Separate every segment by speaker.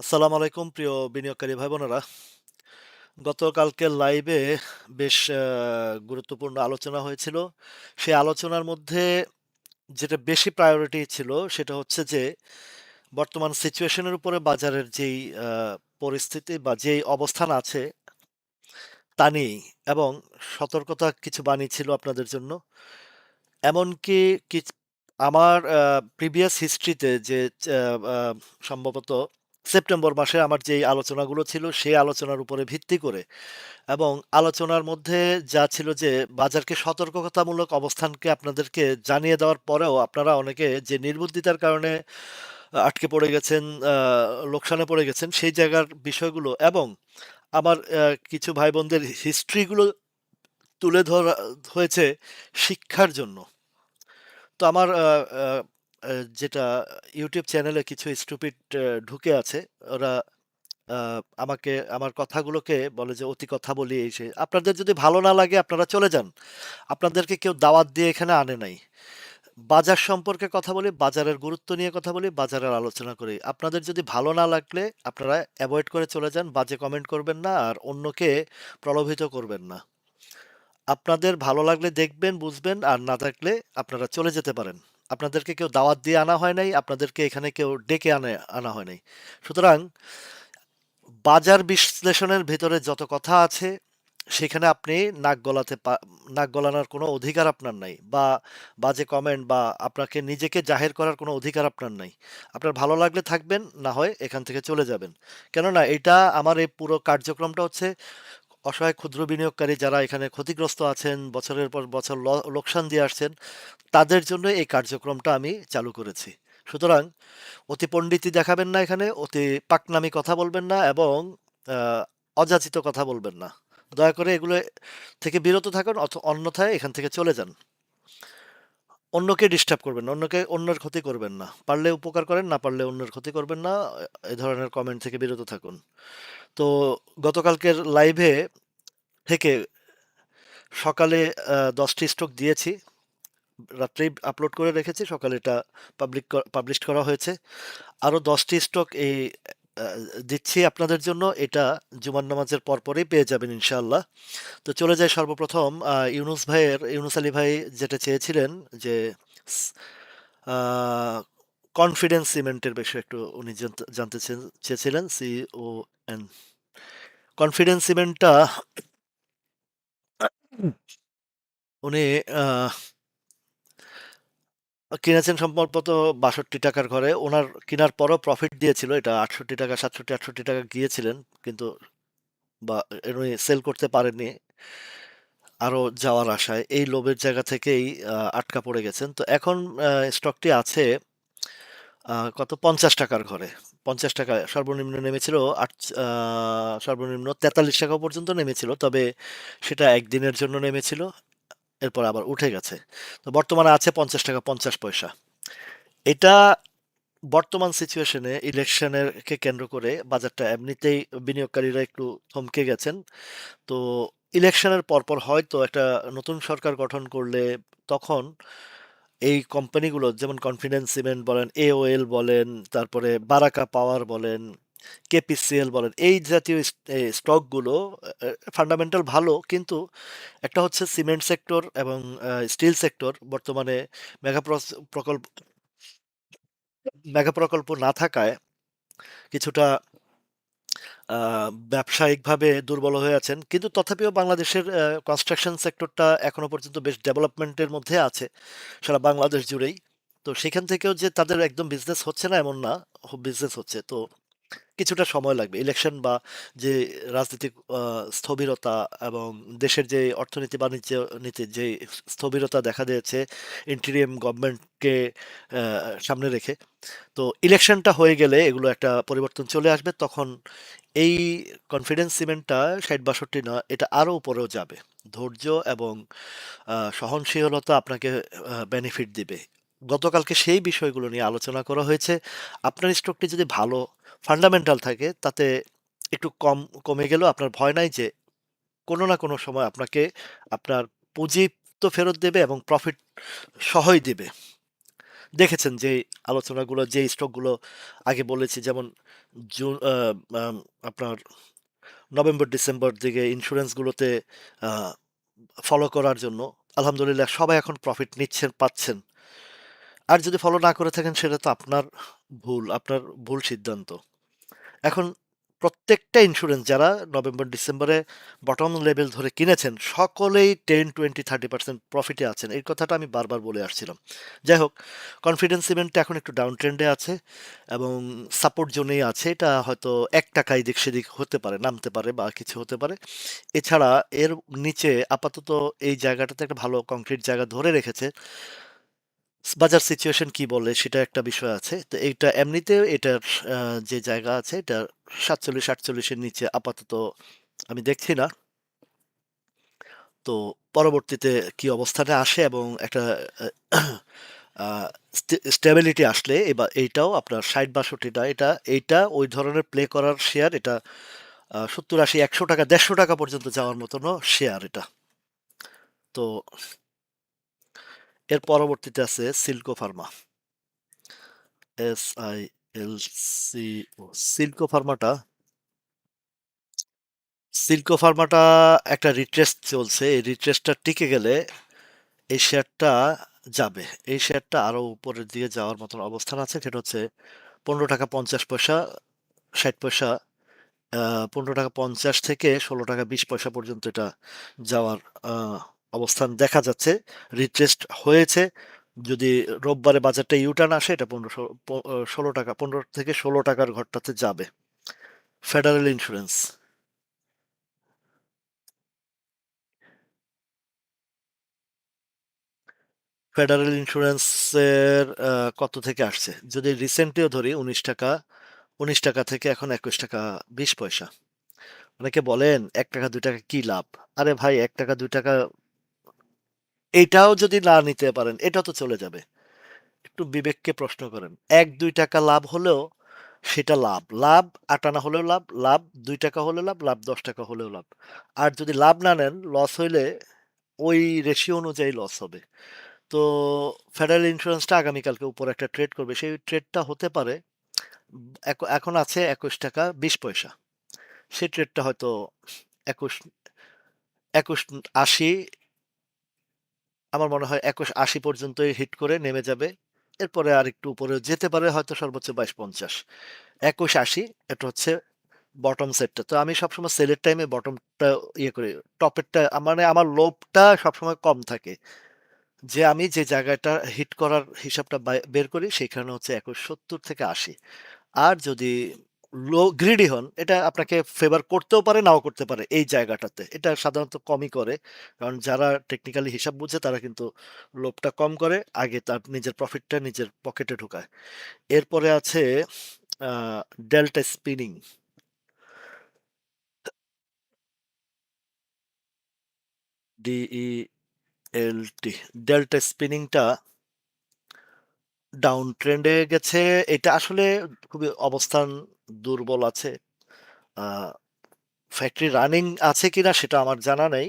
Speaker 1: আসসালামু আলাইকুম, প্রিয় বিনিয়োগকারী ভাই বোনেরা। গতকালকের লাইভে বেশ গুরুত্বপূর্ণ আলোচনা হয়েছিল। সেই আলোচনার মধ্যে যেটা বেশি প্রায়োরিটি ছিল সেটা হচ্ছে যে, বর্তমান সিচুয়েশনের উপরে বাজারের যেই পরিস্থিতি বা যেই অবস্থান আছে তা নিয়েই এবং সতর্কতা কিছু বাণী ছিল আপনাদের জন্য। এমনকি আমার প্রিভিয়াস হিস্ট্রিতে যে সম্ভবত সেপ্টেম্বর মাসে আমার যেই আলোচনাগুলো ছিল সেই আলোচনার উপরে ভিত্তি করে এবং আলোচনার মধ্যে যা ছিল যে বাজারকে সতর্কতামূলক অবস্থানকে আপনাদেরকে জানিয়ে দেওয়ার পরেও আপনারা অনেকে যে নির্বুদ্ধিতার কারণে আটকে পড়ে গেছেন, লোকসানে পড়ে গেছেন সেই জায়গার বিষয়গুলো এবং আমার কিছু ভাই বোনদের হিস্ট্রিগুলো তুলে ধরা হয়েছে শিক্ষার জন্য। তো আমার যেটা ইউটিউব চ্যানেলে কিছু স্টুপিড ঢুকে আছে। ওরা আমাকে আমার কথাগুলোকে বলে যে অতি কথা বলি এই সেই। আপনাদের যদি ভালো না লাগে আপনারা চলে যান। আপনাদেরকে কেউ দাওয়াত দিয়ে এখানে আনে নাই। বাজার সম্পর্কে কথা বলি, বাজারের গুরুত্ব নিয়ে কথা বলি, বাজারের আলোচনা করি। আপনাদের যদি ভালো না লাগলে আপনারা অ্যাভয়েড করে চলে যান। বাজে কমেন্ট করবেন না আর অন্যকে প্রলোভিত করবেন না। আপনাদের ভালো লাগলে দেখবেন, বুঝবেন আর না থাকলে আপনারা চলে যেতে পারেন। আপনাদেরকে কেউ দাওয়াত দিয়ে আনা হয় নাই। আপনাদেরকে এখানে কেউ ডেকে আনে আনা হয় নাই। সুতরাং বাজার বিশ্লেষণের ভেতরে যত কথা আছে সেখানে আপনি নাক গলাতে নাক গলানোর কোনো অধিকার আপনার নাই। বা বাজে কমেন্ট বা আপনাকে নিজেকে জাহির করার কোনো অধিকার আপনার নাই। আপনার ভালো লাগলে থাকবেন, না হয় এখান থেকে চলে যাবেন। কেননা এটা আমার এই পুরো কার্যক্রমটা হচ্ছে অসহায় ক্ষুদ্র বিনিয়োগকারী যারা এখানে ক্ষতিগ্রস্ত আছেন, বছরের পর বছর লোকসান দিয়ে আসছেন, তাদের জন্য এই কার্যক্রমটা আমি চালু করেছি। সুতরাং অতি পণ্ডিতি দেখাবেন না এখানে, অতি পাকনামি কথা বলবেন না এবং অযাচিত কথা বলবেন না। দয়া করে এগুলো থেকে বিরত থাকুন অথ অন্যথায় এখান থেকে চলে যান। অন্যকে ডিস্টার্ব করবেন না। অন্যকে অন্যের ক্ষতি করবেন না। পারলে উপকার করেন, না পারলে অন্যের ক্ষতি করবেন না। এ ধরনের কমেন্ট থেকে বিরত থাকুন। তো গতকালকের লাইভে থেকে সকালে দশটি ১০ টি স্টক দিয়েছি। রাত্রেই আপলোড করে রেখেছি। সকালে এটা পাবলিক পাবলিশ করা হয়েছে। আরও ১০ টি স্টক এই দিচ্ছি আপনাদের জন্য। এটা জুমার নামাজের পরপরই পেয়ে যাবেন ইনশাআল্লাহ। তো চলে যায় সর্বপ্রথম ইউনুস ভাইয়ের, ইউনুস আলী ভাই যেটা চেয়েছিলেন যে কনফিডেন্স সিমেন্টের বিষয়ে একটু উনি জানতে জানতে চে, চেয়েছিলেন সিওএন। কনফিডেন্স সিমেন্টটা উনি কিনেছেন সম্ভবত ৳৬২ ঘরে। ওনার কেনার পরও প্রফিট দিয়েছিল। এটা ৳৬৮, ৳৬৭, ৳৬৮ গিয়েছিলেন। কিন্তু বা উনি সেল করতে পারেননি। আরও যাওয়ার আশায়। এই লোভের জায়গা থেকেই আটকা পড়ে গেছেন। তো এখন স্টকটি আছে কত পঞ্চাশ টাকার ঘরে। ৳৫০ সর্বনিম্ন নেমেছিল আট সর্বনিম্ন তেতাল্লিশ টাকা পর্যন্ত নেমেছিল। তবে সেটা একদিনের জন্য নেমেছিল। এরপর আবার উঠে গেছে। তো বর্তমানে আছে ৳৫০.৫০ এটা বর্তমান সিচুয়েশনে এ ইলেকশনের কে কেন্দ্র করে বাজারটা এমনিতেই বিনিয়োগকারীরা একটু থমকে গেছেন। তো ইলেকশনের পরপর হয়তো একটা নতুন সরকার গঠন করলে তখন এই কোম্পানিগুলো যেমন কনফিডেন্স সিমেন্ট বলেন, AOL বলেন, তারপরে বারাকা পাওয়ার বলেন, KPCL বলেন, এই জাতীয় স্টকগুলো ফান্ডামেন্টাল ভালো কিন্তু একটা হচ্ছে সিমেন্ট সেক্টর এবং স্টিল সেক্টর বর্তমানে মেগা প্রকল্প মেগা প্রকল্প না থাকায় কিছুটা ব্যবসায়িকভাবে দুর্বল হয়ে আছেন। কিন্তু তথাপিও বাংলাদেশের কনস্ট্রাকশন সেক্টরটা এখনও পর্যন্ত বেশ ডেভেলপমেন্টের মধ্যে আছে। সারা বাংলাদেশ জুড়েই। তো সেখান থেকেও যে তাদের একদম বিজনেস হচ্ছে না এমন না। বিজনেস হচ্ছে। তো কিছুটা সময় লাগবে। ইলেকশন বা যে রাজনৈতিক স্থবিরতা এবং দেশের যে অর্থনীতি বাণিজ্য নীতির যে স্থবিরতা দেখা দিয়েছে ইন্টেরিয়ম গভর্নমেন্টকে সামনে রেখে। তো ইলেকশনটা হয়ে গেলে এগুলো একটা পরিবর্তন চলে আসবে। তখন এই কনফিডেন্স সিমেন্টটা ৬০-৬২ না, এটা আরও উপরেও যাবে। ধৈর্য এবং সহনশীলতা আপনাকে বেনিফিট দিবে। গতকালকে সেই বিষয়গুলো নিয়ে আলোচনা করা হয়েছে। আপনার স্টকটি যদি ভালো ফান্ডামেন্টাল থাকে, তাতে একটু কম, কমে গেলেও আপনার ভয় নাই যে কোনো না কোনো সময় আপনাকে আপনার পুঁজি তো ফেরত দেবে এবং প্রফিট সহই দেবে। দেখেছেন যে আলোচনাগুলো, যে স্টকগুলো আগে বলেছি, যেমন জুন আপনার নভেম্বর, ডিসেম্বর দিকে ইন্স্যুরেন্সগুলোতে ফলো করার জন্য আলহামদুলিল্লাহ সবাই এখন প্রফিট নিচ্ছেন, পাচ্ছেন। আর যদি ফলো না করে থাকেন, সেটা তো আপনার ভুল আপনার ভুল সিদ্ধান্ত। এখন প্রত্যেকটা ইন্স্যুরেন্স যারা নভেম্বর ডিসেম্বরে বটম লেভেল ধরে কিনেছেন, সকলেই টেন টোয়েন্টি থার্টি পার্সেন্ট প্রফিটে আছেন। এই কথাটা আমি বারবার বলে আসছিলাম। যাই হোক কনফিডেন্স ইভেন্টটা এখন একটু ডাউন ট্রেন্ডে আছে এবং সাপোর্ট জোনেই আছে। এটা হয়তো এক টাকা এদিক সেদিক হতে পারে, নামতে পারে বা কিছু হতে পারে। এছাড়া এর নিচে আপাতত এই জায়গাটাতে একটা ভালো কংক্রিট জায়গা ধরে রেখেছে। বাজার সিচুয়েশন কি বলে সেটা একটা বিষয় আছে। তো এইটা এমনিতে এটার যে জায়গা আছে এটা সাতচল্লিশ, আটচল্লিশের নিচে আপাতত আমি দেখছি না। তো পরবর্তীতে কি অবস্থানে আসে এবং একটা স্টেবিলিটি আসলে এবার এইটাও আপনার ষাট, বাষট্টিটা, এটা, এইটা ওই ধরনের প্লে করার শেয়ার এটা সত্তর, আশি, একশো টাকা, দেড়শো টাকা পর্যন্ত যাওয়ার মতনও শেয়ার এটা। তো এর পরবর্তীতে আছে Silco pharma S I L C Silco ফার্মাটা Silco ফার্মাটা একটা রিট্রেস চলছে। এই রিট্রেসটা টিকে গেলে এই শেয়ারটা যাবে। এই শেয়ারটা আরও উপরের দিকে যাওয়ার মতন অবস্থান আছে। সেটা হচ্ছে পনেরো টাকা পঞ্চাশ পয়সা, ষাট পয়সা পনেরো টাকা পঞ্চাশ থেকে ষোলো টাকা বিশ পয়সা পর্যন্ত এটা যাওয়ার অবস্থান দেখা যাচ্ছে রিট্রেস্ট হয়েছে। যদি রোববারে বাজারটা ইউটার্ন আসে, এটা পনেরো ষোলো টাকা, পনেরো থেকে ষোলো টাকার ঘরটাতে যাবে। ফেডারেল ইন্স্যুরেন্স ফেডারেল ইন্স্যুরেন্সের কত থেকে আসছে? যদি রিসেন্টলিও ধরি, উনিশ টাকা উনিশ টাকা থেকে এখন একুশ টাকা, বিশ পয়সা। অনেকে বলেন, এক টাকা, দুই টাকা কি লাভ? আরে ভাই, এক টাকা, দুই টাকা এইটাও যদি না নিতে পারেন, এটা তো চলে যাবে। একটু বিবেককে প্রশ্ন করেন, এক, দুই টাকা লাভ হলেও সেটা লাভ লাভ আটানা হলেও লাভ লাভ দুই টাকা হলেও লাভ লাভ দশ টাকা হলেও লাভ। আর যদি লাভ না নেন লস হইলে ওই রেশিও অনুযায়ী লস হবে। তো ফেডারেল ইন্স্যুরেন্সটা আগামীকালকে উপর একটা ট্রেড করবে, সেই ট্রেডটা হতে পারে এখন আছে একুশ টাকা বিশ পয়সা। সেই ট্রেডটা হয়তো একুশ একুশ আশি আমার মনে হয় একুশ আশি পর্যন্তই হিট করে নেমে যাবে। এরপরে আর একটু উপরে যেতে পারে হয়তো সর্বোচ্চ বাইশ পঞ্চাশ। একুশ আশি, এটা হচ্ছে বটম সেটটা তো আমি সবসময় সেলের টাইমে বটমটা ইয়ে করি। টপেরটা মানে আমার লোভটা সবসময় কম থাকে। যে আমি যে জায়গাটা হিট করার হিসাবটা বের করি, সেখানে হচ্ছে একুশ সত্তর থেকে আশি। আর যদি লো গ্রিডি হন, এটা আপনাকে ফেভার করতেও পারে, নাও করতে পারে এই জায়গাটাতে। এটা সাধারণত কমই করে, কারণ যারা টেকনিক্যালি হিসাব বুঝে, তারা কিন্তু লোভটা কম করে, আগে তার নিজের প্রফিটটা নিজের পকেটে ঢুকায়। এরপরে আছে Delta spinning D E L T Delta স্পিনিংটা down ট্রেন্ডে গেছে, এটা আসলে খুবই অবস্থান দুর্বল আছে। ফ্যাক্টরি রানিং আছে কিনা সেটা আমার জানা নেই।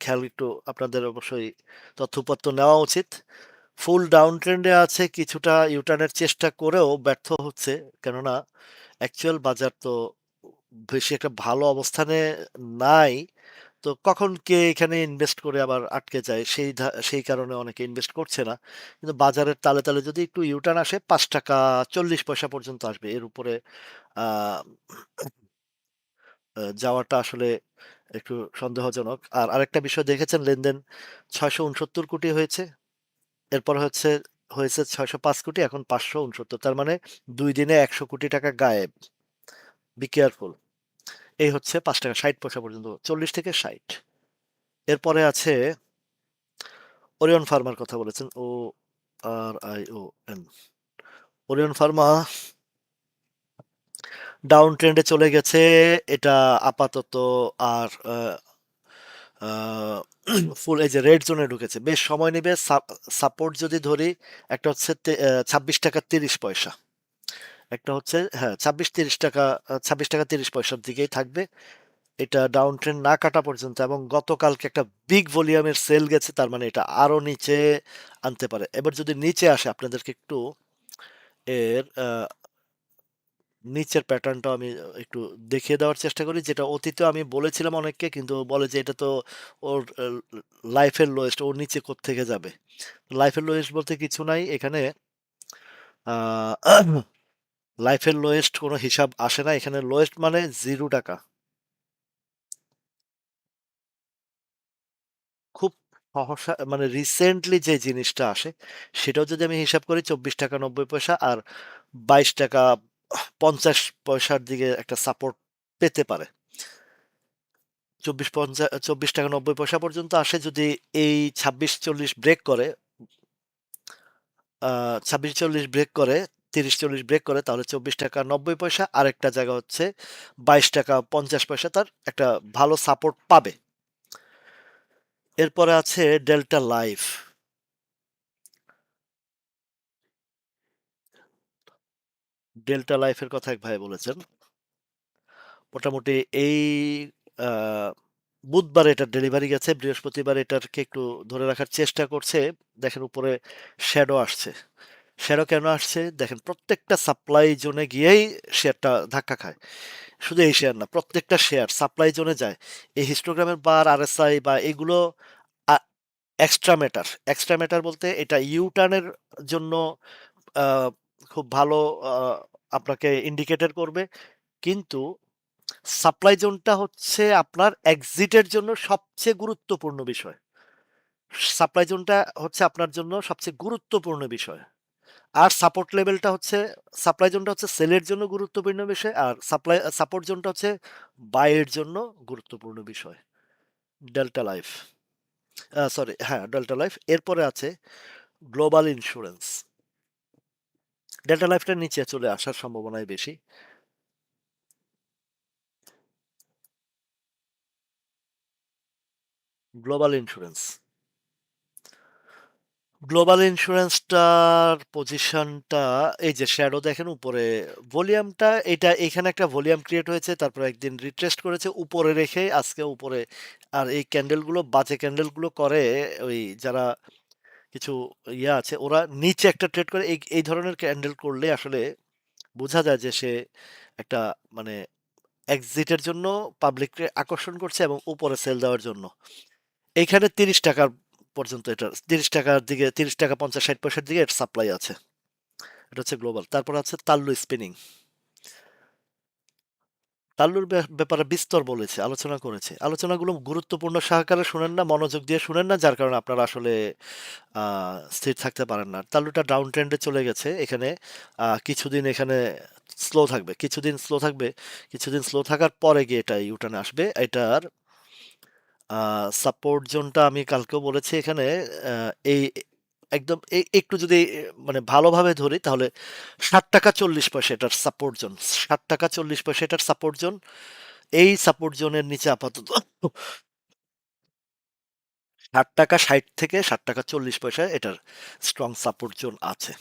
Speaker 1: খেয়াল একটু আপনাদের অবশ্যই তথ্যপত্র নেওয়া উচিত। ফুল ডাউন ট্রেন্ডে আছে কিছুটা ইউটার্নের চেষ্টা করেও ব্যর্থ হচ্ছে। কেননা অ্যাকচুয়াল বাজার তো বেশি একটা ভালো অবস্থানে নাই। তো কখন কে এখানে ইনভেস্ট করে আবার আটকে যায় সেই সেই কারণে অনেকে ইনভেস্ট করছে না। কিন্তু বাজারের তালে তালে যদি একটু ইউটার্ন আসে, পাঁচ টাকা চল্লিশ পয়সা পর্যন্ত আসবে। এর উপরে যাওয়াটা আসলে একটু সন্দেহজনক। আর আরেকটা বিষয় দেখেছেন লেনদেন ছয়শো উনসত্তর কোটি হয়েছে, এরপর হচ্ছে, হয়েছে ছয়শো পাঁচ কোটি, এখন পাঁচশো উনসত্তর তার মানে দুই দিনে একশো কোটি টাকা গায়েব। বি কেয়ারফুল এই হচ্ছে পাঁচ টাকা, ষাট পয়সা পর্যন্ত, চল্লিশ থেকে ষাট। এরপরে আছে ওরিয়ন ফার্মার কথা বলেছেন O R I O N Orion pharma down ট্রেন্ডে চলে গেছে। এটা আপাতত আর ফুল এই যে রেড জোনে ঢুকেছে। বেশ সময় নেবে। সাপোর্ট যদি ধরি, একটা হচ্ছে ছাব্বিশ টাকা তিরিশ পয়সা। একটা হচ্ছে হ্যাঁ ছাব্বিশ তিরিশ টাকা, ছাব্বিশ টাকা তিরিশ পয়সার দিকেই থাকবে। এটা ডাউন ট্রেন্ড না কাটা পর্যন্ত এবং গতকালকে একটা বিগ ভলিউমের সেল গেছে, তার মানে এটা আরও নিচে আনতে পারে। এবার যদি নিচে আসে, আপনাদেরকে একটু এর নিচের প্যাটার্নটা আমি একটু দেখিয়ে দেওয়ার চেষ্টা করি। যেটা অতীতে আমি বলেছিলাম অনেককে, কিন্তু বলে যে এটা তো ওর লাইফের লোয়েস্ট ওর নিচে থেকে যাবে? লাইফের লোয়েস্ট বলতে কিছু নাই। এখানে লাইফের লোয়েস্ট কোনো হিসাব আসে না। এখানে লোয়েস্ট মানে জিরো টাকা। খুব সহসা মানে রিসেন্টলি যে জিনিসটা আসে, সেটাও যদি আমি হিসাব করি, চব্বিশ টাকা নব্বই পয়সা আর বাইশ টাকা পঞ্চাশ পয়সার দিকে একটা সাপোর্ট পেতে পারে। চব্বিশ পঞ্চাশ চব্বিশ টাকা নব্বই পয়সা পর্যন্ত আসে যদি এই ছাব্বিশ চল্লিশ ব্রেক করে ছাব্বিশ চল্লিশ ব্রেক করে, তিরিশ চল্লিশ ব্রেক করে, তাহলে চব্বিশ টাকা নব্বই পয়সা। আর একটা জায়গা হচ্ছে বাইশ টাকা পঞ্চাশ পয়সা তার একটা ভালো সাপোর্ট পাবে। এরপরে আছে ডেল্টা লাইফ ডেল্টা লাইফের কথা এক ভাই বলেছেন। মোটামুটি এই বুধবার এটা ডেলিভারি গেছে, বৃহস্পতিবার এটাকে একটু ধরে রাখার চেষ্টা করছে। দেখেন উপরে শ্যাডো আসছে। শ্যাডো কেন আসছে? দেখেন প্রত্যেকটা সাপ্লাই জোনে গিয়েই শেয়ারটা ধাক্কা খায়। শুধু এই শেয়ার না, প্রত্যেকটা শেয়ার সাপ্লাই জোনে যায়। এই হিস্টোগ্রামের বার আরএসআই বা এগুলো এক্সট্রা ম্যাটার এক্সট্রা ম্যাটার বলতে এটা ইউটার্নের জন্য খুব ভালো আপনাকে ইন্ডিকেটর করবে। কিন্তু সাপ্লাই জোনটা হচ্ছে আপনার এক্সিটের জন্য সবচেয়ে গুরুত্বপূর্ণ বিষয়। সাপ্লাই জোনটা হচ্ছে আপনার জন্য সবচেয়ে গুরুত্বপূর্ণ বিষয়। আর সাপোর্ট লেভেলটা হচ্ছে সাপ্লাই জোনটা হচ্ছে সেলের জন্য গুরুত্বপূর্ণ বিষয় আর সাপ্লাই সাপোর্ট জোনটা হচ্ছে বাইয়ের জন্য গুরুত্বপূর্ণ বিষয়। ডেল্টা লাইফ সরি হ্যাঁ ডেল্টা লাইফ এরপরে আছে গ্লোবাল ইন্স্যুরেন্স ডেল্টা লাইফটা নিচে চলে আসার সম্ভাবনাই বেশি। গ্লোবাল ইন্স্যুরেন্স গ্লোবাল ইন্স্যুরেন্সটার পজিশনটা এই যে শ্যাডো দেখেন উপরে ভলিউমটা এটা এখানে একটা ভলিউম ক্রিয়েট হয়েছে, তারপর একদিন রিট্রেস্ট করেছে, উপরে রেখে আজকে উপরে, আর এই ক্যান্ডেলগুলো বাজে ক্যান্ডেলগুলো করে, ওই যারা কিছু ইয়ে আছে। ওরা নিচে একটা ট্রেড করে, এই এই ধরনের ক্যান্ডেল করলে আসলে বোঝা যায় যে সে একটা মানে এক্সিটের জন্য পাবলিককে আকর্ষণ করছে এবং উপরে সেল দেওয়ার জন্য। এইখানে তিরিশ টাকার পর্যন্ত এটা, তিরিশ টাকার দিকে, তিরিশ টাকা পঞ্চাশ ষাট পয়সার দিকে সাপ্লাই আছে। এটা হচ্ছে গ্লোবাল তারপর আছে তাল্লু স্পিনিং তাল্লুর ব্যাপারে বিস্তর বলেছে, আলোচনা করেছে। আলোচনাগুলো গুরুত্বপূর্ণ সহকারে শুনেন না, মনোযোগ দিয়ে শুনেন না, যার কারণে আপনারা আসলে স্থির থাকতে পারেন না। তাল্লুটা ডাউন ট্রেন্ডে চলে গেছে, এখানে কিছুদিন এখানে স্লো থাকবে, কিছুদিন স্লো থাকবে, কিছুদিন স্লো থাকার পরে গিয়ে এটা ইউটার্নে আসবে। এটার সাপোর্ট জোনটা আমি কালকেও বলেছি এখানে এই একদম একটু যদি মানে ভালোভাবে ধরি, তাহলে ষাট টাকা চল্লিশ পয়সা এটার সাপোর্ট জোন ষাট টাকা চল্লিশ পয়সা এটার সাপোর্ট জোন এই সাপোর্ট জোনের নিচে আপাতত ষাট টাকা ষাট থেকে ষাট টাকা চল্লিশ পয়সা এটার স্ট্রং সাপোর্ট জোন আছে।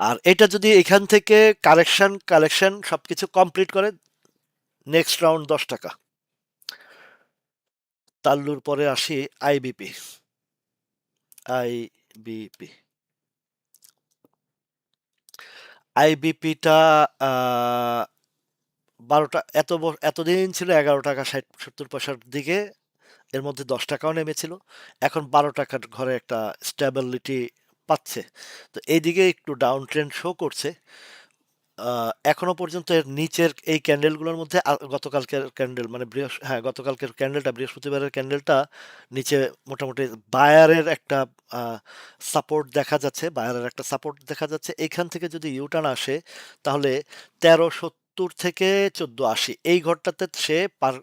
Speaker 1: আর এটা যদি এখান থেকে কালেকশন কালেকশন সবকিছু কমপ্লিট করে নেক্সট রাউন্ড দশ টাকা। তাল্লুর পরে আসি আইবিপি আইবিপি আইবিপিটা বারোটা, এত এতদিন ছিল এগারো টাকা ষাট, সত্তর পয়সার দিকে, এর মধ্যে দশ টাকাও নেমেছিল। এখন বারো টাকার ঘরে একটা স্টেবিলিটি পাচ্ছে। তো এইদিকে একটু ডাউন ট্রেন্ড শো করছে। এখনও পর্যন্ত এর নিচের এই ক্যান্ডেলগুলোর মধ্যে গতকালকের ক্যান্ডেল মানে বৃহস্প হ্যাঁ গতকালকের ক্যান্ডেলটা, বৃহস্পতিবারের ক্যান্ডেলটা নিচে মোটামুটি বায়ারের একটা সাপোর্ট দেখা যাচ্ছে, বায়ারের একটা সাপোর্ট দেখা যাচ্ছে। এইখান থেকে যদি ইউটার্ন আসে, তাহলে তেরো সত্তর থেকে চোদ্দ আশি, এই ঘরটাতে সে পার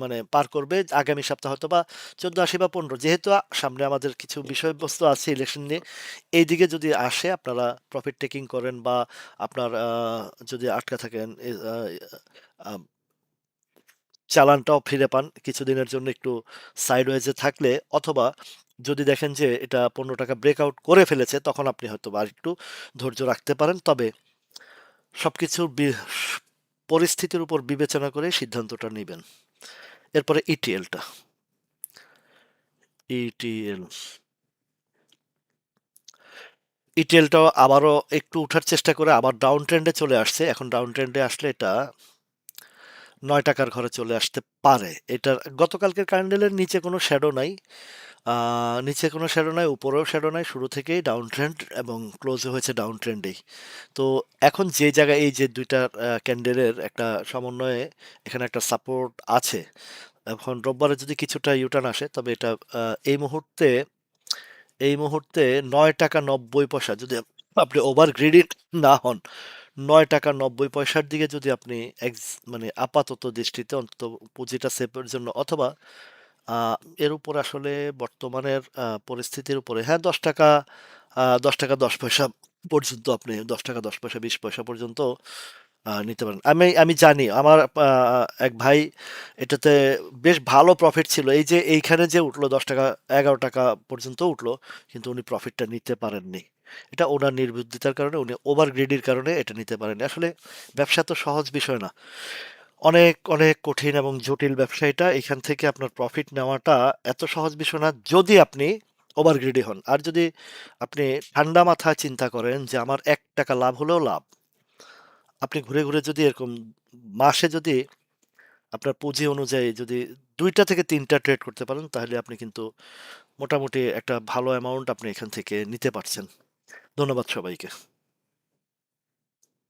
Speaker 1: মানে পার করবে আগামী সপ্তাহ হয়তো বা চোদ্দ আশি বা পনেরো। যেহেতু সামনে আমাদের কিছু বিষয়বস্তু আছে ইলেকশন নিয়ে এই দিকে যদি আসে আপনারা প্রফিট টেকিং করেন বা আপনার যদি আটকা থাকেন চালানটাও ফিরে পান কিছুদিনের জন্য একটু সাইড ওয়েজে থাকলে, অথবা যদি দেখেন যে এটা পনেরো টাকা ব্রেকআউট করে ফেলেছে, তখন আপনি হয়তো বা একটু ধৈর্য রাখতে পারেন। তবে সবকিছুর পরিস্থিতির উপর বিবেচনা করে সিদ্ধান্তটা নেবেন। এরপরে ইটিএলটা ইটিএল ইটিএলটাও আবারও একটু উঠার চেষ্টা করে, আবার ডাউন ট্রেন্ডে চলে আসছে। এখন ডাউন ট্রেন্ডে আসলে এটা নয় টাকার ঘরে চলে আসতে পারে। এটার গতকালকের ক্যান্ডেলের নিচে কোনো শ্যাডো নাই। নিচে কোনো শ্যাডো নাই, উপরেও শ্যাডো নাই। শুরু থেকেই ডাউন ট্রেন্ড এবং ক্লোজে হয়েছে ডাউন ট্রেন্ডেই তো এখন যে জায়গায় এই যে দুইটা ক্যান্ডেলের একটা সমন্বয়ে এখানে একটা সাপোর্ট আছে, এখন রোববারে যদি কিছুটা ইউটার্ন আসে, তবে এটা এই মুহূর্তে এই মুহূর্তে নয় টাকা নব্বই পয়সা যদি আপনি ওভার গ্রিডি না হন নয় টাকা নব্বই পয়সার দিকে যদি আপনি এক্স মানে আপাতত দৃষ্টিতে অন্তত পুঁজিটা সেভের জন্য অথবা এর উপর আসলে বর্তমানের পরিস্থিতির উপরে হ্যাঁ দশ টাকা দশ টাকা দশ পয়সা পর্যন্ত আপনি দশ টাকা দশ পয়সা বিশ পয়সা পর্যন্ত নিতে পারেন। আমি আমি জানি আমার এক ভাই এটাতে বেশ ভালো প্রফিট ছিল। এই যে এইখানে যে উঠল দশ টাকা, এগারো টাকা পর্যন্ত উঠল, কিন্তু উনি প্রফিটটা নিতে পারেননি। এটা ওনার নির্বুদ্ধিতার কারণে, উনি ওভার গ্রিডির কারণে এটা নিতে পারেন আসলে ব্যবসা তো সহজ বিষয় না। অনেক অনেক কঠিন এবং জটিল ব্যবসা এটা। এখান থেকে আপনার প্রফিট নেওয়াটা এত সহজ বিষয় না যদি আপনি ওভার গ্রিডি হন। আর যদি আপনি ঠান্ডা মাথায় চিন্তা করেন যে আমার এক টাকা লাভ হলেও লাভ, আপনি ঘুরে ঘুরে যদি এরকম মাসে যদি আপনার পুঁজি অনুযায়ী যদি দুইটা থেকে তিনটা ট্রেড করতে পারেন, তাহলে আপনি কিন্তু মোটামুটি একটা ভালো অ্যামাউন্ট আপনি এখান থেকে নিতে পারছেন। ধন্যবাদ সবাইকে।